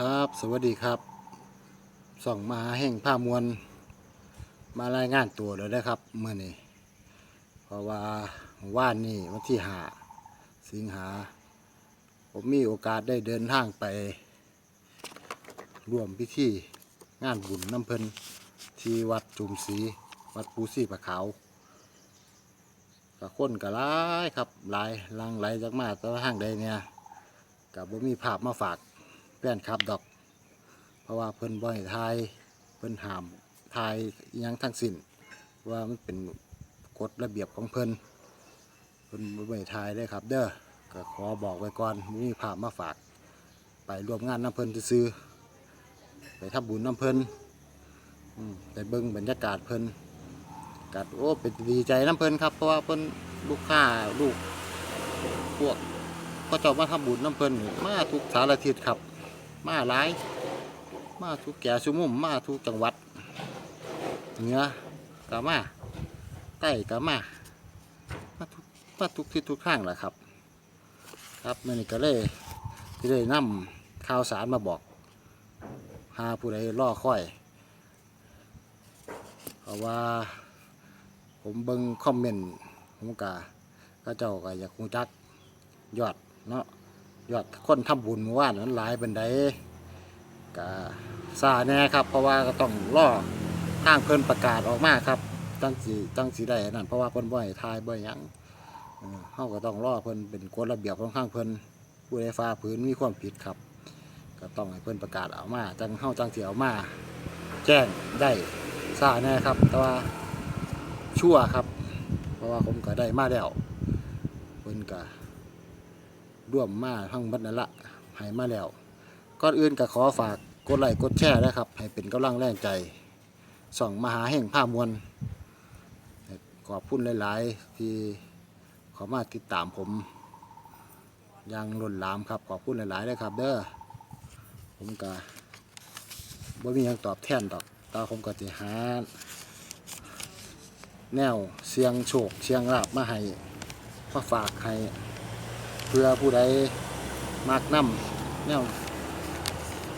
ครับ สวัสดีครับส่องมาแห่งผ้ามวลมารายงานตัวเลยนะครับเมื่อนี้เพราะว่าว่านนี่วันที่หาสิงหา ผมมีโอกาสได้เดินทางไปร่วมพิธีงานบุญน้ำเพลินที่วัดจุมศรีวัดปูสีปะขาวกับคนกับหลายครับหลายลังไหลจากมาแต่ละห้างใดเนี่ยกับผมมีภาพมาฝาก ฟนครับดอก เพราะว่าเพิ่นบ่ให้ทายเพิ่นหามทายยังทั้งสิ้น ว่ามันเป็นกฎระเบียบของเพิ่นเพิ่นบ่ให้ทายเลยครับ เด้อก็ขอบอกไว้ก่อนมีภาพมาฝาก ไปร่วมงานน้ำเพิ่นซื้อไปทำบุญน้ำเพิ่นไปเบิ่งบรรยากาศเพิ่นกัดโอ้เป็นดีใจน้ำเพิ่นครับเพราะว่าเพิ่นลูกค้าลูกพวกก็เจ้ามาทำบุญน้ำเพิ่นมาทุกสารทิศครับ มาหลาย มาทุกแก่ชุมุมมาทุกจังหวัดเหนือกามาใต้กามามาทุกมาทุกทิศทุกทางแหละครับ ครับมื่อนี้ก็เลยที่ได้นำข่าวสารมาบอก หาผู้ใดล่อค่อยเพราะว่า ผมเบิ่งคอมเมนต์ผมกะก็เจ้าก็อยากรู้จักยอด ยอดคนทำบุญเมื่อวานนั้นหลายเป็นไดก็ซาแน่ครับ เพราะว่าก็ต้องรอทางเพิ่นประกาศออกมาครับตั้งสีตั้งสีได้นั่นเพราะว่าเพิ่นบ่ให้ทายบ่ให้หยังเออเฮาก็ต้องรอเพิ่นเป็นกฎระเบียบของข้างเพิ่นผู้ใดฝ่าฝืนมีความผิดครับ ก็ต้องให้เพิ่นประกาศออกมาจังเฮาจังสิเอามา แจ้งได้ซาแน่ครับ แต่ว่าชั่วครับ เพราะว่าผมก็ได้มาแล้วเพิ่นก็ ร่วมมาทั้งหมดนั่นละให้มาแล้วก่อนอื่นก็ขอฝากกดไลค์กดแชร์นะครับ ให้เป็นกำลังแรงใจส่องมหาแห่งภาพมวลขอบคุณหลาย ๆ ที่ขอมาติดตามผมยังหล้นหลามครับ ขอบคุณหลายๆเลยครับ เด้อผมก็บ่มียังตอบแทนดอกต่ผมก็จะหาแนวเสียงโชคเสียงลาบมาให้มาฝากให้ พื่อผู้ใดมากน้ำแนว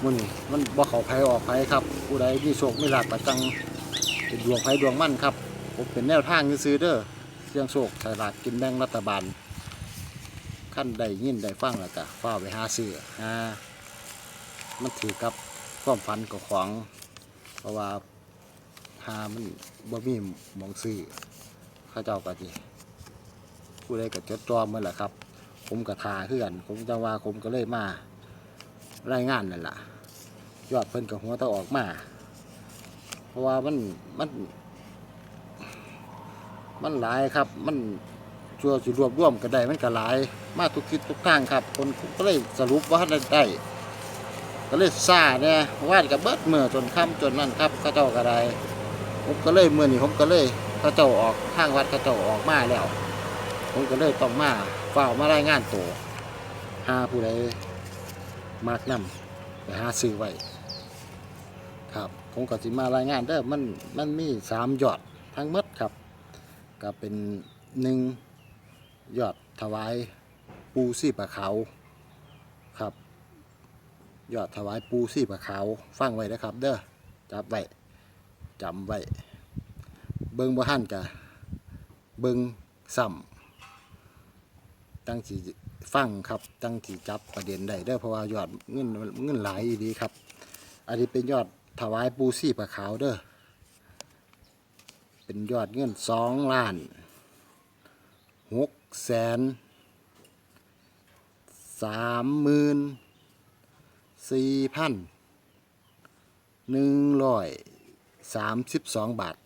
มันมันบ่เขาไผออกไผครับ ผู้ใดมีโชคมีลาภประจังเป็นดวงไผดวงมั่นครับ ผมเป็นแนวทางซื้อเด้อเสี่ยงโชคสลากกินแบ่งรัฐบาลขั้นได้ยินได้ฟังแล้วก็ฟ้าไปหาซื้อหามันถือกับความฝันกับของ เพราะว่าหามันบ่มีมองซื้อข้าเจ้าก็สิผู้ใดก็จดจอมมันแหละครับ ผมก็ทาคือนผมจะว่าผมก็เลยมารายงานนั่นแหละยอดเพิ่นกับหัวตะออกมา เพราะว่ามันมัน มันหลายครับ มันชัวสิรวบรวมกันได้มันก็หลาย มาทุกทิศทุกทางครับ คนก็เลยสรุปว่าได้ได้ก็เลยซาเนี่ยวาดกับเบิดเมื่อจนค่ำจนนั่นครับข้าเจ้าก็ได้ผมก็เลยเมื่อนี้ผมก็เลยข้าเจ้าออกทางวัดข้าเจ้าออกมาแล้ว ผมก็เลยต้องมา ฝ้ามารายงานตัวหาผู้ใดมากนำไปหาซื้อไว้ครับผมก็สิมารายงานเด้อมันมันมีสามยอดทั้งหมดครับ ก็เป็นหนึ่งยอดถวายปูซี่ปลาขาวครับ ยอดถวายปูซี่ปลาขาวฟังไว้นะครับ เด้อจับไว้จำไว้เบิ้งบ่ทันกะเบิ้งซ้ำ ตั้งสีฟังครับ ตั้งที่จับประเด็นได้เด้อเพราะว่ายอดเงินเงินหลายดีครับ อันนี้เป็นยอดถวายปูซี่ปลาขาวเด้อเป็นยอดเงินสองล้านหกแสนสามหมื่นสี่พันหนึ่งร้อยสามสิบสองบาท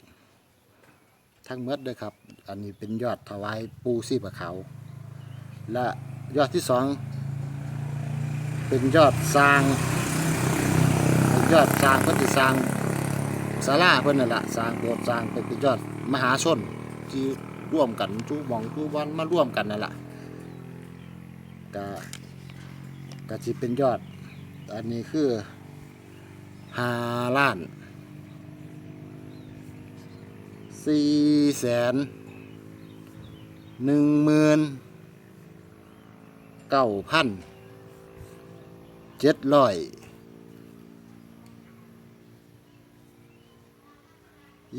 ทั้งหมดเด้อครับ อันนี้เป็นยอดถวายปูซี่ปลาขาว และยอดที่สองเป็นยอดสร้างเป็นยอดสร้างเพื่อสร้างศาลาเพื่อนนั่นแหละสร้างโบสถ์สร้างเป็นยอดมหาชนที่ร่วมกันทุกหมองทุกวันมาร่วมกันนั่นแหละก็ก็จะเป็นยอด อันนี้คือห้าล้านสี่แสนหนึ่งหมื่น เก้าพันเจ็ดร้อย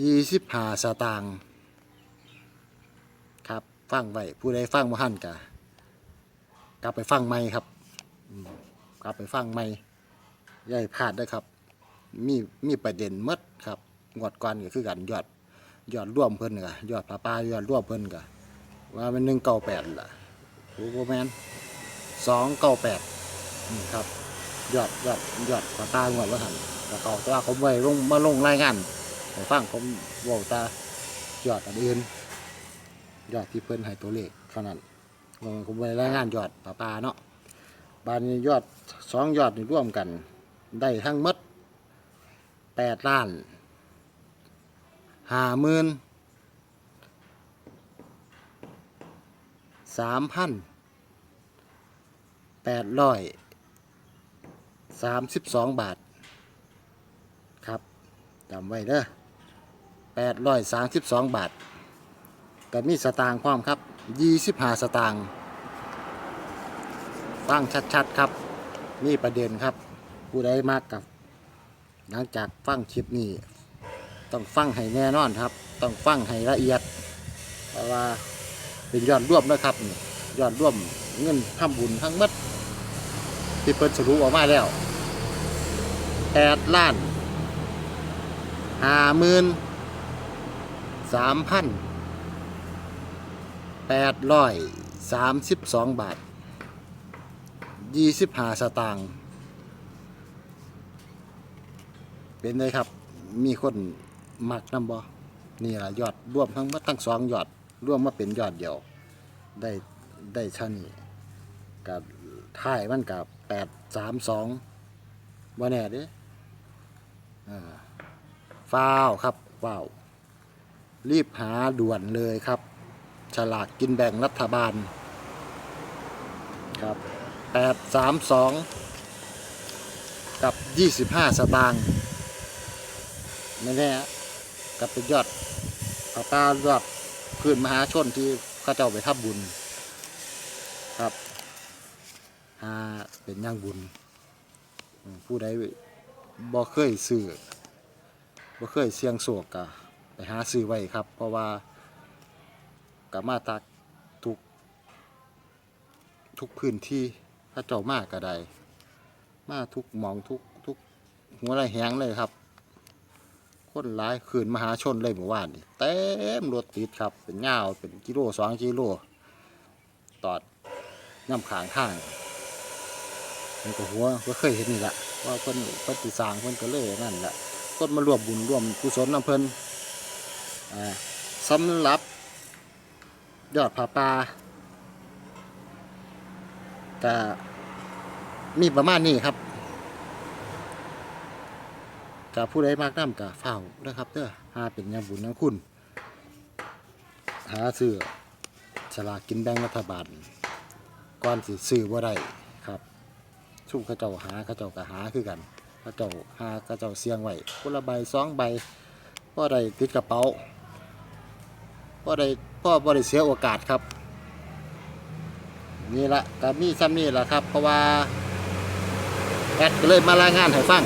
ยี่สิบห้าสตางค์ครับฟังไว้ผู้ใดฟังบ่หันกะกลับไปฟังใหม่ครับกลับไปฟังใหม่ย่ายพลาดได้ครับ มีมีประเด็นมัดครับงวดกวนก็คือกันยอดยอดร่วมเพิ่นกะยอดปลาปลายอดร่วมเพิ่นกะว่ามันหนึ่งเก้าแปดล่ะโอ้โหแมน สองเก้าแปดครับยอดยอดยอดปลาปลางวดว่าหันแต่เขาแต่ว่าผมไว้ลงมาลงรายงานให้ฟังผมเว่าตายอดอันอื่นยอดที่เพิ่นให้ตัวเลขเท่านั้นลงผมไว้รายงานยอดปลาปลาเนาะบานนี้ยอดสองยอดนี่ร่วมกัน ได้ทั้งหมดแปดล้านห้าหมื่นสามพัน แปดร้อยสามสิบสองบาท ครับจำไว้เด้อแปดร้อยสามสิบสองบาทก็มีสตางค์พร้อมครับยี่สิบห้าสตางค์ฟังชัดๆครับนี่ประเด็นครับ ผู้ใดมากกับ หลังจากฟังคลิปนี้ ต้องฟังให้แน่นอนครับ ต้องฟังให้ละเอียด เพราะว่าเป็นยอดร่วมนะครับยอดร่วมเงินทำบุญทั้งหมด ที่เปิดสรุปออกมาแล้วแปดล้านห้าหมื่นสามพันแปดร้อยสามสิบสองบาทยี่สิบห้าสตางค์เป็นไงครับ มีคนมักนำบ่นี่ละยอดรวมทั้งหมดทั้งสองยอดรวมมาเป็นยอดเดียว ได้ได้ชนี้ กับท้ายมันกับแปดสามสองบ่แน่เด้ฟาวครับว้าวรีบหาด่วนเลยครับ ฉลากกินแบ่งรัฐบาล ครับแปดสามสองกับยี่สิบห้าสตางค์ไม่แน่กับเป็นยอดปลาปลายอดพื้นมหาชนที่ข้าเจ้าไปทับบุญครับ หาเป็นย่างบุญ ผู้ใดบ่เคยซื้อบ่เคยเสี่ยงโศกกะไปหาซื้อไว้ครับ เพราะว่ากับมาตักทุก ทุกพื้นที่เข้าเจ้ามากก็ได้มาทุกมองทุกทุกหัวไรแหงเลยครับคนร้ายคืนมหาชนเลยเมื่อวานนี่เต็มรถติดครับ เป็นเงาเป็นกิโลสองกิโลตอดน้ำขางทาง นี่ก็หัวก็เคยเห็นนี่แหละว่าเพิ่นปฏิสร้างเพิ่นก็เลยนั่นแหละคนมารวมบุญรวมกุศลน้ำเพิ่นอ่าสำหรับ ยอดผาปลาก็มีประมาณนี้ครับกับผู้ใดมากน้ำกับเฝ้านะครับเด้อหาเป็นยาบุญน้ำคุณ หาซื้อฉลากกินแบ่งรัฐบาลก่อนสิซื้อบ่ได้ ชุ่มเขาเจ้าหาเขาเจ้าก็หาคือกันเขาเจ้าหาเขาเจ้าเสียงไว้คนละใบสองใบพ่อได้ติดกระเป๋าพ่อได้พ่อบ่ได้เสียโอกาสครับนี่ละก็มีซ้ำนี่แหละครับ เพราะว่าแอดก็เลยมารายงานให้ฟัง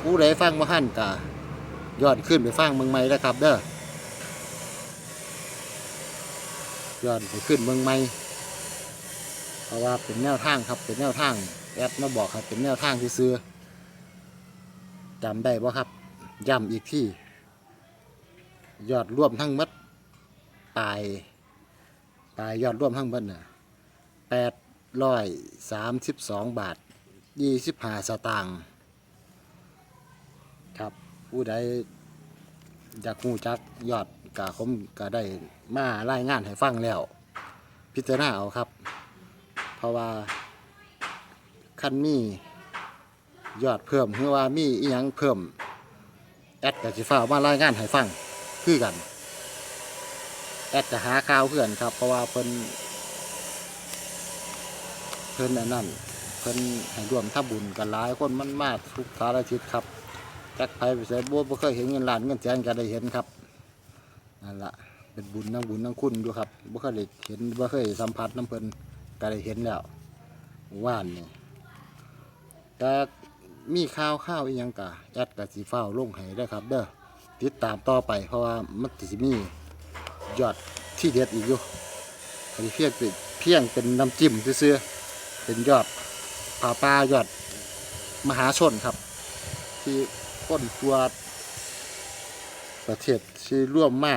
ผู้ใดฟังมาหั่นกะย้อนขึ้นไปฟังเมืองใหม่แล้วครับ เด้อย้อนไปขึ้นเมืองใหม่ เพราะว่าเป็นแนวทางครับเป็นแนวทางแอดมาบอกครับเป็นแนวทางที่ซื้อจำได้บ่ครับย้ำอีกที่ยอดร่วมทั้งหมดปลายปลายยอดร่วมทั้งหมดน่ะแปดร้อยสามสิบสองบาทยี่สิบห้าสตางค์ครับผู้ใดอยากรู้จักยอดกะผมก็ได้มารายงานให้ฟังแล้ว พิจารณาเอาครับ เพราะว่าคันมียอดเพิ่มหรือว่ามีอีหยังเพิ่ม แอดกับสิฟ้ามารายงานให้ฟังคือกัน แอดจะหาข่าวเพื่อนครับ เพราะว่าเพิ่นเพิ่นอันนั้นเพิ่นให้ร่วมทำบุญกันหลายคนมันมาทุกสารทิศครับจักไปไปใส่บัวบ่เคยเห็นเงินล้านเงินแสนก็ได้เห็นครับนั่นละเป็นบุญน้ำบุญน้ำคุณอยู่ครับบ่เคยเห็นบ่เคยสัมผัสน้ำเพิ่น ก็ได้เห็นแล้วว่านนี่แต่มีข่าวข่าวอีหยังกะแอดกับสีฟ้าวลงให้ได้อครับ เด้อติดตามต่อไปเพราะว่ามันสิมียอดที่เด็ดอีกอยู่อันนี้เพียงเป็นเพียงเป็นน้ำจิ้มซื่อๆเป็นยอดป่าปลายอดมหาชนครับ ที่ก้นตัวประเทศที่ร่วมมา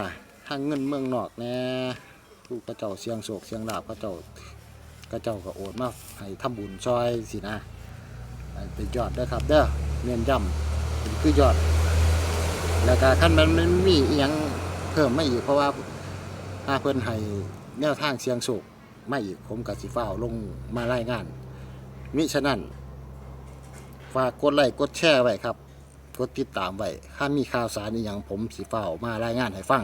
ทางเงินเมืองนอกแน่ผู้กระเจ้าเสียงโศกเสียงลาบกระเจ้า กระเจ้าก็โอนมาให้ทำบุญซอยสินะเป็นยอดเด้อครับเด้อเน้นย้ำเป็นคือยอด แล้วก็ขั้นมันมันมีอียังเพิ่มไม่อีกเพราะว่าถ้าเพิ่นให้แนวทางเสียงโศกไม่อีกผมกับสิฟ้าวลงมารายงานมิฉะนั้นฝากกดไลค์กดแชร์ไว้ครับกดติดตามไว้ถ้ามีข่าวสารอีหยังผมสิฟ้าวมารายงานให้ฟัง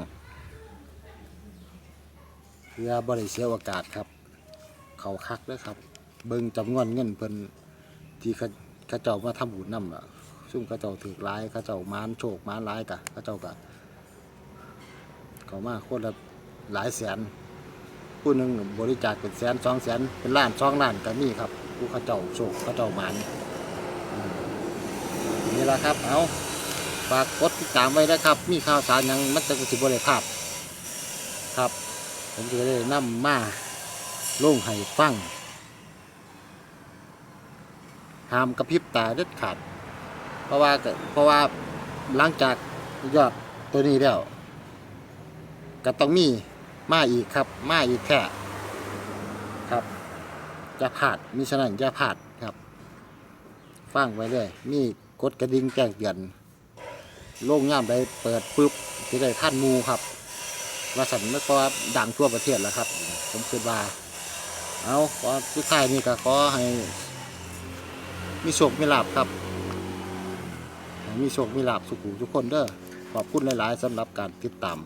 เพื่อบริเสียโอกาสครับ เขาคักเด้อครับ เบิ่งจำนวนเงินเพิ่นที่เขาเขาเจ้ามาทำบุญนำอะซุ่มเขาเจ้าถือร้ายเขาเจ้ามานโชคมานร้ายกะเขาเจ้ากะเขามาโคนละหลายแสน ผู้หนึ่งบริจาคเป็นแสนสองแสนเป็นล้านสองล้านก็มีครับ ผู้เขาเจ้าโชคเขาเจ้ามานนี่ละครับ เอาฝากกดติดตามไว้นะครับ มีข่าวสารยังมันจะสิบริภาพ ครับ ผมจะได้นำมา ลงให้ฟังห้ามกระพริบตาเด็ดขาด เพราะว่าเพราะว่าหลังจากยอดตัวนี้แล้วก็ต้องมีมาอีกครับ มาอีกแค่ครับจะผาดมิฉะนั้นจะผาดครับ ฟังไว้เลยมีกดกระดิ่งแจ้งเตือนโล่งย่ามได้เปิดปุ๊บจะได้ท่านมูครับว่าสันไม่ก็ดังทั่วประเทศแล้วครับ ผมคิดว่า เอาขอสุดท้ายนี่ก็ขอให้ มีโชคมีลาบครับให้มีโชคมีลาบสุขุทุกคนเด้อขอบคุณหลาย ๆสำหรับการติดตาม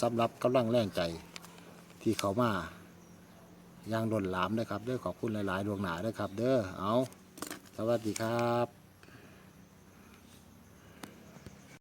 สำหรับกำลังแรงใจที่เขามาย่างดนหลามนะครับเด้อขอบคุณหลาย ๆ ดวงหนาเด้อครับ เด้อเอาสวัสดีครับ